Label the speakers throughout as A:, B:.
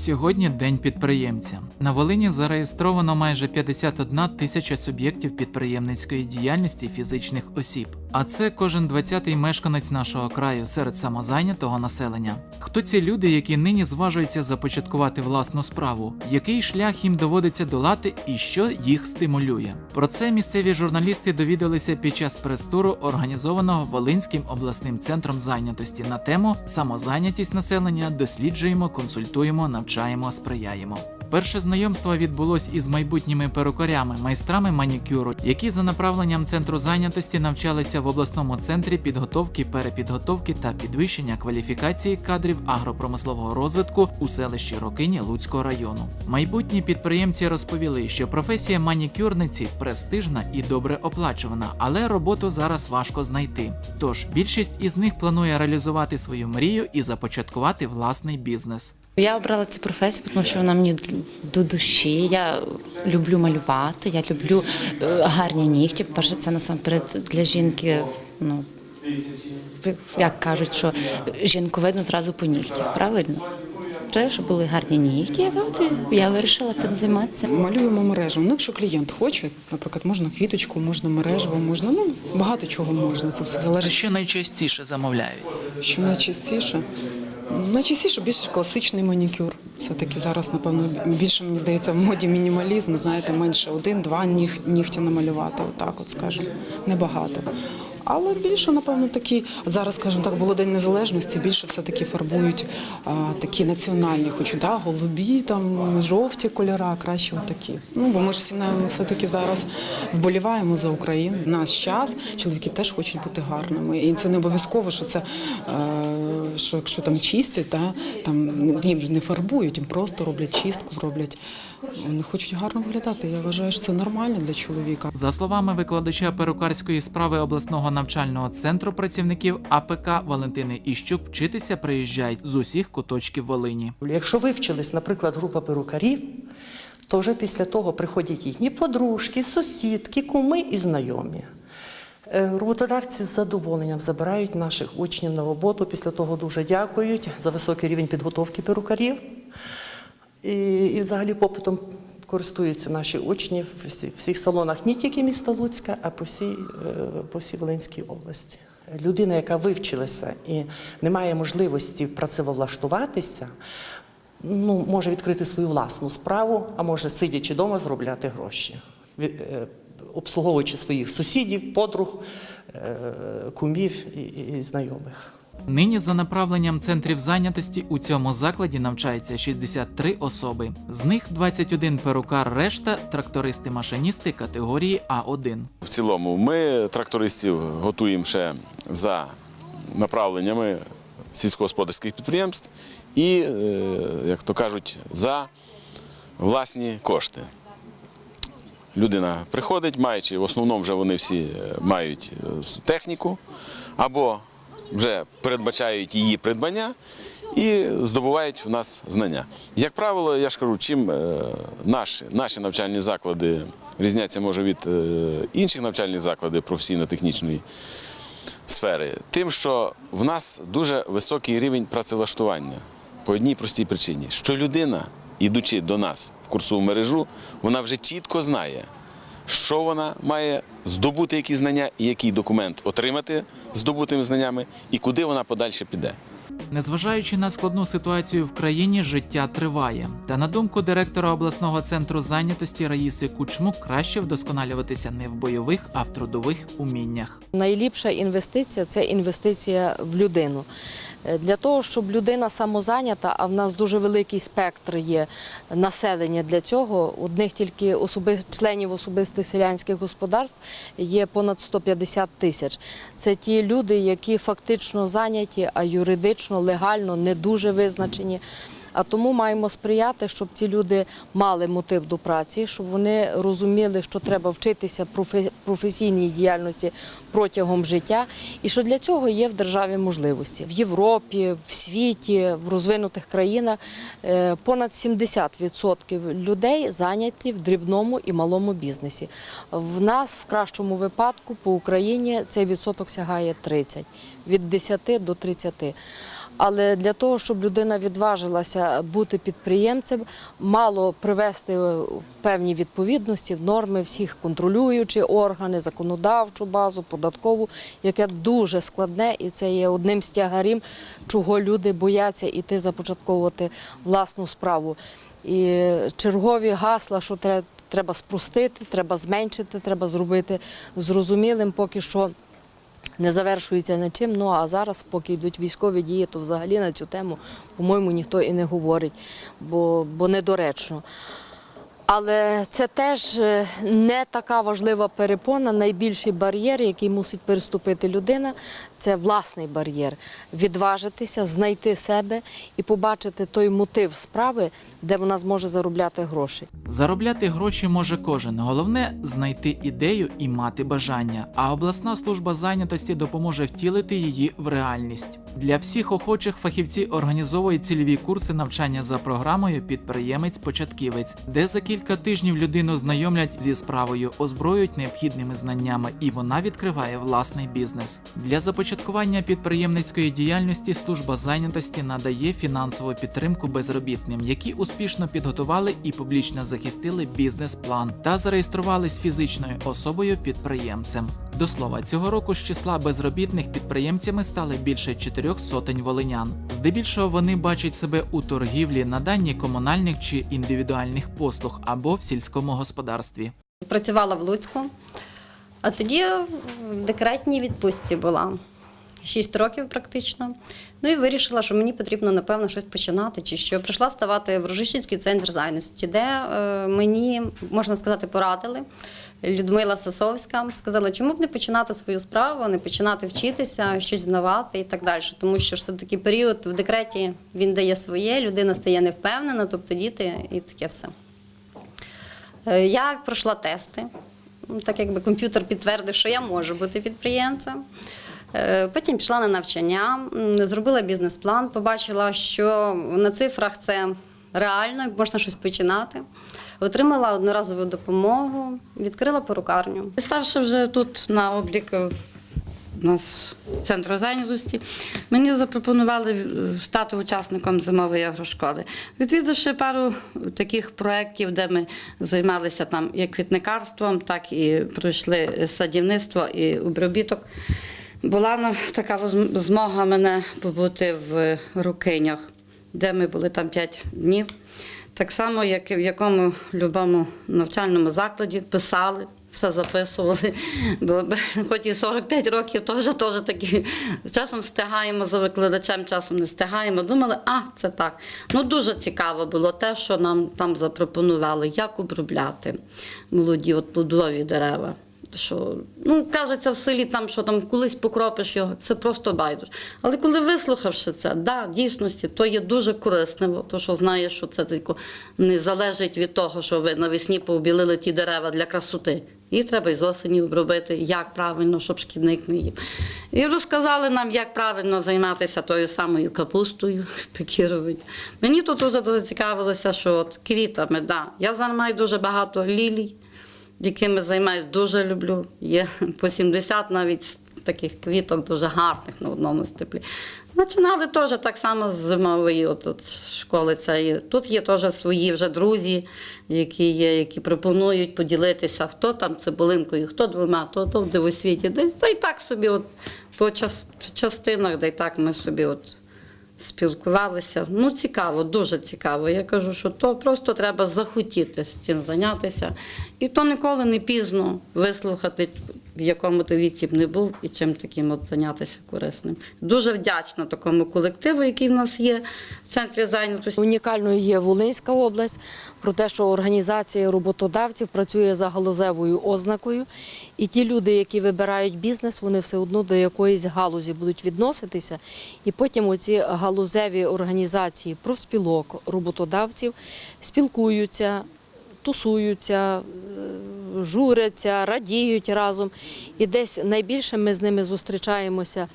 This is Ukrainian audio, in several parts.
A: Сьогодні день підприємця. На Волині зареєстровано майже 51 тисяча суб'єктів підприємницької діяльності фізичних осіб. А це кожен 20-й мешканець нашого краю серед самозайнятого населення. Хто ці люди, які нині зважуються започаткувати власну справу? Який шлях їм доводиться долати і що їх стимулює? Про це місцеві журналісти довідалися під час прес-туру, організованого Волинським обласним центром зайнятості на тему Самозайнятість населення досліджуємо, консультуємо, навчаємо, сприяємо. Перше знайомство відбулось із майбутніми перукарями, майстрами манікюру, які за направленням центру зайнятості навчалися в обласному центрі підготовки, перепідготовки та підвищення кваліфікації кадрів агропромислового розвитку у селищі Рокині Луцького району. Майбутні підприємці розповіли, що професія манікюрниці престижна і добре оплачувана, але роботу зараз важко знайти. Тож більшість із них планує реалізувати свою мрію і започаткувати власний бізнес.
B: Я обрала цю професію, тому що вона мені до душі. Я люблю малювати, я люблю е, гарні нігті. Перше, це насамперед для жінки. Ну як кажуть, що жінку видно зразу по нігті, правильно? Треба, щоб були гарні нігті. От я вирішила цим займатися.
C: Малюємо мережу. Ну, якщо клієнт хоче, наприклад, можна квіточку, можна мережево, можна ну багато чого можна. Це все залежить,
A: Що найчастіше замовляють?
C: що найчастіше. Найчастіше більше класичний манікюр. Все-таки зараз, напевно, більше мені здається в моді мінімалізм. Знаєте, менше один-два ніг, нігті намалювати. Отак, от скажемо, небагато. Але більше, напевно, такі зараз, скажімо так, було День Незалежності, більше все-таки фарбують а, такі національні, хоч да, голубі, там жовті кольора, краще отакі. Ну бо ми ж всі наверно, все-таки зараз вболіваємо за Україну. Наш час чоловіки теж хочуть бути гарними. І це не обов'язково, що це е, що якщо там чистять, да, там їм ж не фарбують, їм просто роблять чистку, роблять. Вони хочуть гарно виглядати. Я вважаю, що це нормально для чоловіка.
A: За словами викладача перукарської справи обласного навчального центру працівників АПК Валентини Іщук, вчитися приїжджають з усіх куточків Волині.
D: Якщо вивчились, наприклад, група перукарів, то вже після того приходять їхні подружки, сусідки, куми і знайомі. Е, Роботодавці з задоволенням забирають наших учнів на роботу. Після того дуже дякують за високий рівень підготовки перукарів. І, і взагалі попитом користуються наші учні в всі- всіх салонах не тільки міста Луцька, а по всій, е, по всій Волинській області. Людина, яка вивчилася і не має можливості працевлаштуватися, ну, може відкрити свою власну справу, а може, сидячи вдома, заробляти гроші, е, обслуговуючи своїх сусідів, подруг, е, кумів і знайомих.
A: Нині за направленням центрів зайнятості у цьому закладі навчається 63 особи. З них 21 перукар, решта трактористи-машиністи категорії А1.
E: В цілому ми трактористів готуємо ще за направленнями сільськогосподарських підприємств і, е, як то кажуть, за власні кошти. Людина приходить, маючи, в основному вже вони всі е, мають е, техніку або вже передбачають її придбання і здобувають в нас знання. Як правило, я ж кажу, чим е, наші, наші навчальні заклади різняться може від е, інших навчальних закладів професійно-технічної сфери, тим, що в нас дуже високий рівень працевлаштування по одній простій причині, що людина, ідучи до нас в курсову мережу, вона вже чітко знає, що вона має здобути які знання і який документ отримати здобутими знаннями, і куди вона подальше піде.
A: Незважаючи на складну ситуацію в країні, життя триває. Та на думку директора обласного центру зайнятості Раїси Кучмук, краще вдосконалюватися не в бойових, а в трудових уміннях.
F: Найліпша інвестиція це інвестиція в людину. Е, Для того, щоб людина самозайнята, а в нас дуже великий спектр є населення для цього. Одних тільки особи- членів особистих селянських господарств є понад 150 тисяч. Це ті люди, які фактично зайняті, а юридично, легально не дуже визначені. А тому маємо сприяти, щоб ці люди мали мотив до праці, щоб вони розуміли, що треба вчитися профе- професійній діяльності протягом життя, і що для цього є в державі можливості в Європі, в світі, в розвинутих країнах е, понад 70% людей зайняті в дрібному і малому бізнесі. В нас в кращому випадку по Україні цей відсоток сягає 30, від 10 до 30. Але для того, щоб людина відважилася бути підприємцем, мало привести певні відповідності норми всіх контролюючі органи, законодавчу базу, податкову, яке дуже складне, і це є одним з тягарів, чого люди бояться іти започатковувати власну справу. І чергові гасла, що тре- треба спростити, треба зменшити, треба зробити зрозумілим, поки що не завершується нічим. Ну а зараз, поки йдуть військові дії, то взагалі на цю тему, по-моєму, ніхто і не говорить, бо, бо недоречно. Але це теж е, не така важлива перепона. Найбільший бар'єр, який мусить переступити людина, це власний бар'єр. Відважитися, знайти себе і побачити той мотив справи, де вона зможе заробляти гроші.
A: Заробляти гроші може кожен. Головне знайти ідею і мати бажання. А обласна служба зайнятості допоможе втілити її в реальність. Для всіх охочих фахівці організовують цільові курси навчання за програмою Підприємець-початківець, де за кілька тижнів людину знайомлять зі справою, озброюють необхідними знаннями, і вона відкриває власний бізнес. Для започаткування підприємницької діяльності служба зайнятості надає фінансову підтримку безробітним, які успішно підготували і публічно захистили бізнес-план та зареєструвались фізичною особою підприємцем. До слова, цього року з числа безробітних підприємцями стали більше чотирьох сотень волинян. Здебільшого вони бачать себе у торгівлі, наданні комунальних чи індивідуальних послуг або в сільському господарстві.
G: Працювала в Луцьку, а тоді в декретній відпустці була. Шість років практично. Ну і вирішила, що мені потрібно, напевно, щось починати. Чи що. Прийшла ставати в Рожищенський центр зайності, де е, мені, можна сказати, порадили. Людмила Сосовська сказала, чому б не починати свою справу, не починати вчитися, щось знавати і так далі. Тому що ж все-таки період в декреті він дає своє, людина стає невпевнена, тобто діти і таке все. Е, Я пройшла тести, так якби комп'ютер підтвердив, що я можу бути підприємцем. Е, Потім пішла на навчання, зробила бізнес-план, побачила, що на цифрах це реально, можна щось починати. Отримала одноразову допомогу, відкрила перукарню.
H: Ставши вже тут на облік е, нас центру зайнятості, мені запропонували е, стати учасником зимової агрошколи. Відвідавши пару таких проєктів, де ми займалися там як квітникарством, так і пройшли садівництво і обробіток. Була така змога мене побути в Рукинях, де ми були там 5 днів. Так само, як і в якому любому навчальному закладі писали, все записували. Бо хоч і 45 років, вже теж такі часом встигаємо за викладачем, часом не встигаємо. Думали, а це так. Ну дуже цікаво було те, що нам там запропонували, як обробляти молоді от плодові дерева. Що, ну, кажеться в селі там, що там колись покропиш його, це просто байдуже. Але коли вислухавши це, да, дійсності, то є дуже корисним, то що знаєш, що це тільки не залежить від того, що ви навесні пообілили ті дерева для красоти. Їх треба і з осені обробити, як правильно, щоб шкідник не їв. І розказали нам, як правильно займатися тою самою капустою, пекірувати. Мені тут дуже зацікавилося, що от квітами, да. я зараз дуже багато лілій якими займаюся, дуже люблю. Є по 70 навіть таких квіток дуже гарних на одному степлі. Починали теж так само з зимової от, от, школи. цієї. Тут є теж свої вже друзі, які є, які пропонують поділитися, хто там цибулинкою, хто двома, хто то в дивосвіті. Та й так собі от, по час, частинах, де й так ми собі от, спілкувалися. Ну, цікаво, дуже цікаво. Я кажу, що то просто треба захотіти з цим зайнятися. І то ніколи не пізно вислухати, в якому ти віці б не був і чим таким от зайнятися корисним. Дуже вдячна такому колективу, який в нас є в центрі зайнятості.
F: Унікальною є Волинська область про те, що організація роботодавців працює за галузевою ознакою, і ті люди, які вибирають бізнес, вони все одно до якоїсь галузі будуть відноситися. І потім оці галузеві організації профспілок, роботодавців спілкуються. Тусуються, е, журяться, радіють разом. І десь найбільше ми з ними зустрічаємося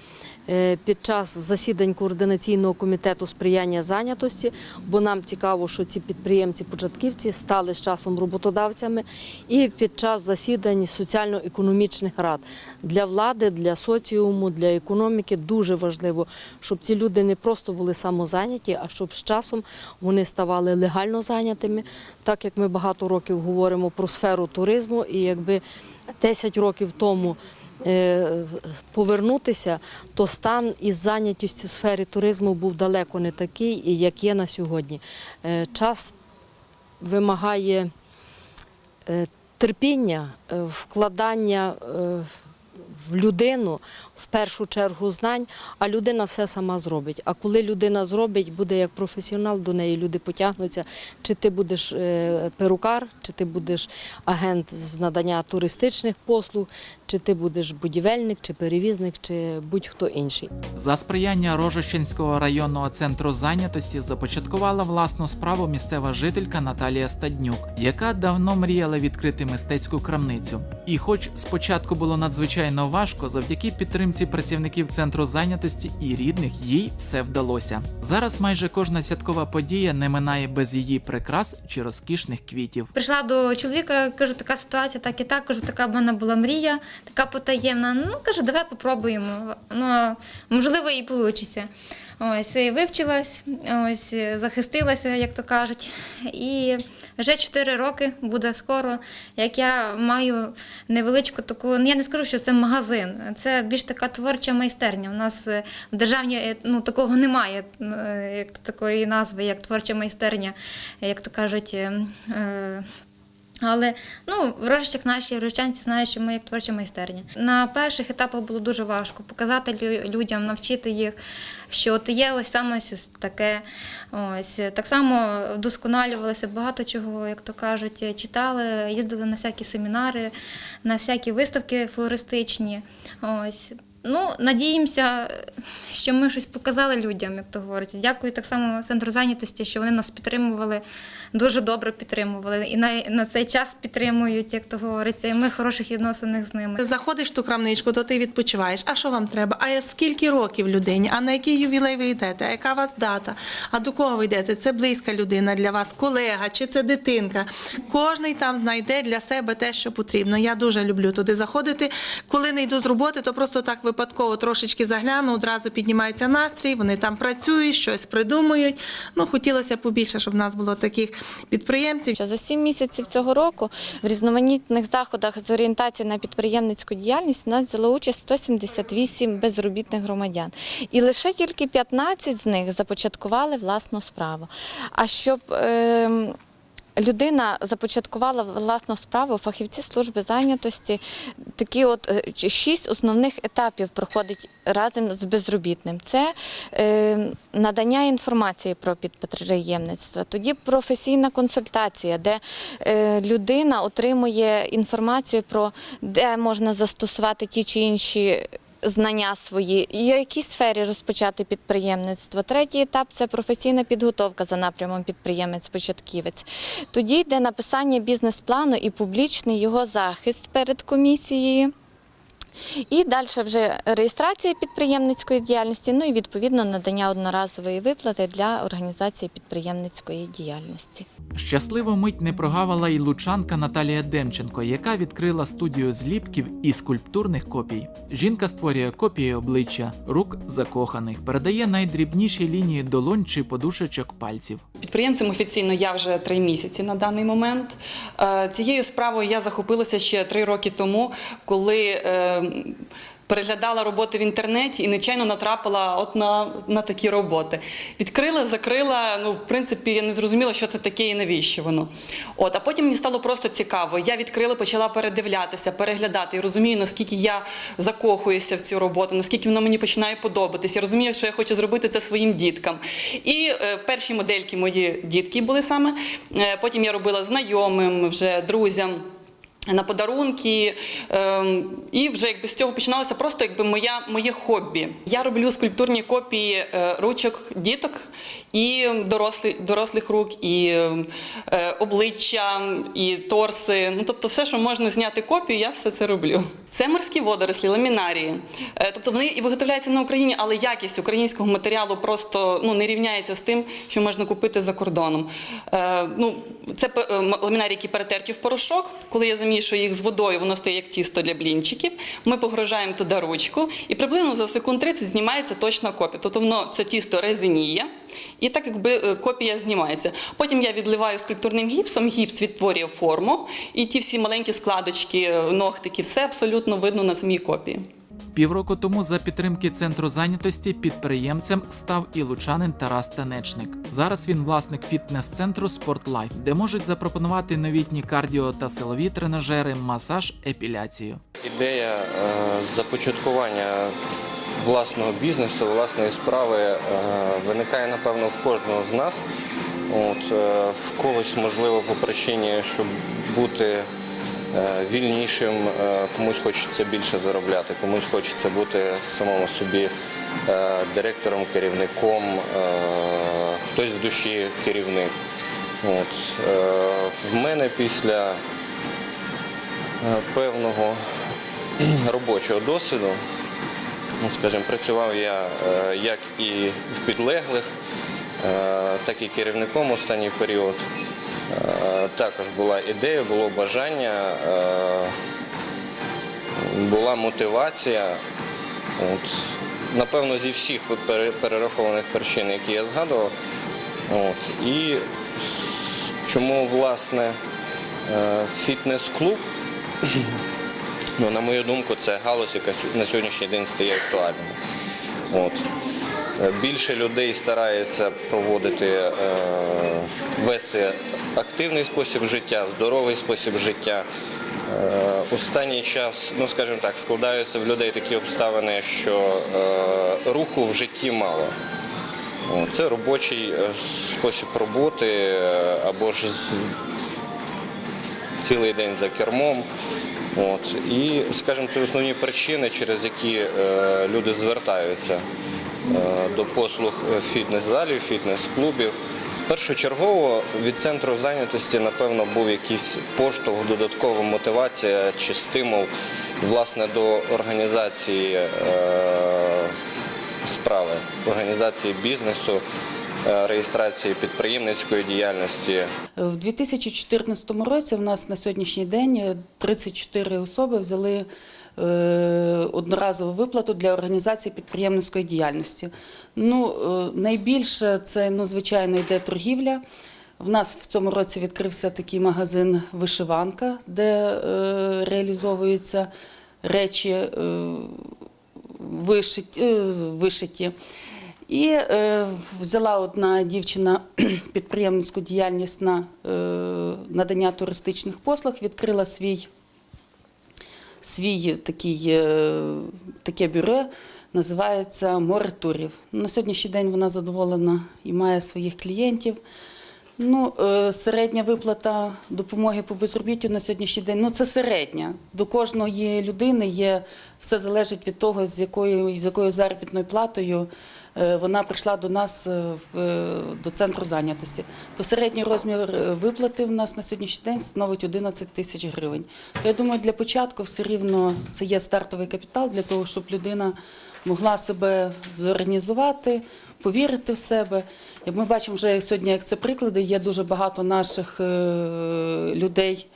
F: під час засідань координаційного комітету сприяння зайнятості, бо нам цікаво, що ці підприємці-початківці стали з часом роботодавцями, і під час засідань соціально-економічних рад. Для влади, для соціуму, для економіки дуже важливо, щоб ці люди не просто були самозайняті, а щоб з часом вони ставали легально зайнятими, так як ми багато років говоримо про сферу туризму, і якби 10 років тому е, повернутися, то стан із зайнятістю в сфері туризму був далеко не такий, як є на сьогодні. Е, Час вимагає е, терпіння, е, вкладання е, в людину, в першу чергу знань, а людина все сама зробить. А коли людина зробить, буде як професіонал, до неї люди потягнуться. Чи ти будеш е, перукар, чи ти будеш агент з надання туристичних послуг, чи ти будеш будівельник, чи перевізник, чи будь-хто інший.
A: За сприяння Рожищенського районного центру зайнятості започаткувала власну справу місцева жителька Наталія Стаднюк, яка давно мріяла відкрити мистецьку крамницю. І, хоч спочатку було надзвичайно важко, завдяки підтримці працівників центру зайнятості і рідних їй все вдалося. Зараз майже кожна святкова подія не минає без її прикрас чи розкішних квітів.
I: Прийшла до чоловіка, кажу, така ситуація, так і так. Кажу, така в мене була мрія, така потаємна. Ну, каже, давай попробуємо. Ну, можливо, і вийде. Ось і вивчилась, ось захистилася, як то кажуть. І вже 4 роки буде скоро, як я маю невеличку таку. Ну я не скажу, що це магазин, це більш така творча майстерня. У нас е, в державні е, ну такого немає, е, як то такої назви, як творча майстерня, як то кажуть. Але ну, в Рожищах наші рожичанці знають, що ми як творча майстерня. На перших етапах було дуже важко показати лю- людям, навчити їх, що от є ось саме ось таке. Ось так само вдосконалювалося багато чого, як то кажуть, читали, їздили на всякі семінари, на всякі виставки флористичні. Ось. Ну, надіємося, що ми щось показали людям, як то говориться. Дякую так само центру зайнятості, що вони нас підтримували, дуже добре підтримували. І на, на цей час підтримують, як то говориться, і ми хороших відносинах з ними.
J: Заходиш в ту крамничку, то ти відпочиваєш. А що вам треба? А скільки років людині? А на який ювілей ви йдете? А яка у вас дата? А до кого ви йдете? Це близька людина для вас, колега чи це дитинка? Кожний там знайде для себе те, що потрібно. Я дуже люблю туди заходити. Коли не йду з роботи, то просто так випадково трошечки загляну, одразу піднімається настрій, вони там працюють, щось придумують. Ну, хотілося б побільше, щоб в нас було таких підприємців.
K: За сім місяців цього року в різноманітних заходах з орієнтації на підприємницьку діяльність у нас взяло участь 178 безробітних громадян. І лише тільки 15 з них започаткували власну справу. А щоб ем, Людина започаткувала власну справу, фахівці служби зайнятості. Такі от е, шість основних етапів проходить разом з безробітним. Це е, надання інформації про підприємництво, тоді професійна консультація, де е, людина отримує інформацію про де можна застосувати ті чи інші знання свої, і в якій сфері розпочати підприємництво. Третій етап це професійна підготовка за напрямом підприємець-початківець. Тоді йде написання бізнес-плану і публічний його захист перед комісією. І далі вже реєстрація підприємницької діяльності, ну і відповідно надання одноразової виплати для організації підприємницької діяльності.
A: Щасливу мить не прогавила і лучанка Наталія Демченко, яка відкрила студію зліпків і скульптурних копій. Жінка створює копії обличчя, рук закоханих, передає найдрібніші лінії долонь чи подушечок пальців.
L: Підприємцем офіційно я вже три місяці на даний момент. Е, Цією справою я захопилася ще три роки тому, коли е, переглядала роботи в інтернеті і нечайно натрапила от на, на такі роботи. Відкрила, закрила. Ну, в принципі, я не зрозуміла, що це таке і навіщо воно. От, а потім мені стало просто цікаво. Я відкрила, почала передивлятися, переглядати і розумію, наскільки я закохуюся в цю роботу, наскільки вона мені починає подобатись. Я розумію, що я хочу зробити це своїм діткам. І е, перші модельки мої дітки були саме. Е, потім я робила знайомим, вже друзям. На подарунки. ем, І вже якби з цього починалося просто якби моя, моє хобі. Я роблю скульптурні копії е, ручок діток і дорослих, дорослих рук, і е, обличчя, і торси. Ну тобто, все, що можна зняти копію, я все це роблю. Це морські водорослі, ламінарії. Е, Тобто вони і виготовляються на Україні, але якість українського матеріалу просто ну, не рівняється з тим, що можна купити за кордоном. Ну, це ламінарії, які перетерті в порошок. Коли я замішую їх з водою, воно стає як тісто для блінчиків. Ми погружаємо туди ручку, і приблизно за секунд 30 знімається точна копія. Тобто воно це тісто резиніє, і так якби е, копія знімається. Потім я відливаю скульптурним гіпсом, гіпс відтворює форму, і ті всі маленькі складочки, е, ногтики, все абсолютно видно на самій копії.
A: Півроку тому за підтримки центру зайнятості підприємцем став і лучанин Тарас Танечник. Зараз він власник фітнес-центру «Спортлайф», де можуть запропонувати новітні кардіо та силові тренажери, масаж, епіляцію.
M: Ідея е, започаткування власного бізнесу, власної справи е, виникає, напевно, в кожного з нас. От, е, в когось, можливо, по причині, щоб бути вільнішим, е, комусь хочеться більше заробляти, комусь хочеться бути самому собі е, директором, керівником, е, хтось в душі керівник. От, е, в мене після е, певного робочого досвіду. Ну, скажімо, працював я е, як і в підлеглих, е, так і керівником останній період. Також була ідея, було бажання, е, була мотивація. От, напевно, зі всіх перерахованих причин, які я згадував. От, і чому, власне, е, фітнес-клуб Ну, на мою думку, це галузь, яка на сьогоднішній день стає актуальною. От. Більше людей старається проводити, е, вести активний спосіб життя, здоровий спосіб життя. Е, Останній час, ну скажімо так, складаються в людей такі обставини, що е, руху в житті мало. Це робочий спосіб роботи або ж цілий день за кермом. От. І, скажімо, це основні причини, через які люди звертаються до послуг е, фітнес-залів, фітнес-клубів. Першочергово від центру зайнятості, напевно, був якийсь поштовх, додаткова мотивація чи стимул власне, до організації е, справи, організації бізнесу, е, реєстрації підприємницької діяльності.
N: В 2014 році в нас на сьогоднішній день 34 особи взяли е, одноразову виплату для організації підприємницької діяльності. Ну, е, найбільше це, ну, звичайно, йде торгівля. В нас в цьому році відкрився такий магазин Вишиванка, де е, реалізовуються речі е, вишиті. е, вишиті. І е, взяла одна дівчина підприємницьку діяльність на е, надання туристичних послуг, відкрила свій, свій такий, е, таке бюро, називається Море турів. На сьогоднішній день вона задоволена і має своїх клієнтів. Ну, е, середня виплата допомоги по безробіттю на сьогоднішній день ну це середня. До кожної людини є все залежить від того, з якою з якою заробітною платою е, вона прийшла до нас е, в е, до центру зайнятості. То середній розмір е, виплати в нас на сьогоднішній день становить 11 тисяч гривень. То я думаю, для початку все рівно це є стартовий капітал для того, щоб людина могла себе зорганізувати, повірити в себе. Ми бачимо вже сьогодні, як це приклади, є дуже багато наших е, людей,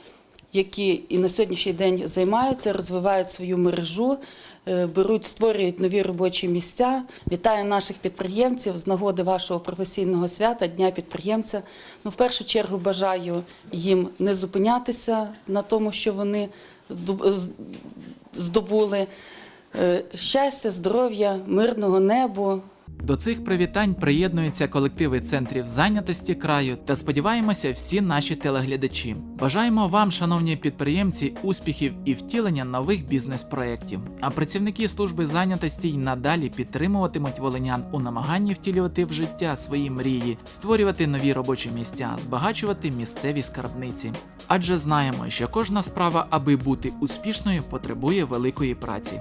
N: які і на сьогоднішній день займаються, розвивають свою мережу, е, беруть, створюють нові робочі місця. Вітаю наших підприємців з нагоди вашого професійного свята, Дня підприємця. Ну, в першу чергу бажаю їм не зупинятися на тому, що вони доб- здобули. Е, Щастя, здоров'я, мирного небу,
A: До цих привітань приєднуються колективи центрів зайнятості краю та сподіваємося, всі наші телеглядачі. Бажаємо вам, шановні підприємці, успіхів і втілення нових бізнес-проєктів. А працівники служби зайнятості й надалі підтримуватимуть волинян у намаганні втілювати в життя свої мрії, створювати нові робочі місця, збагачувати місцеві скарбниці. Адже знаємо, що кожна справа, аби бути успішною, потребує великої праці.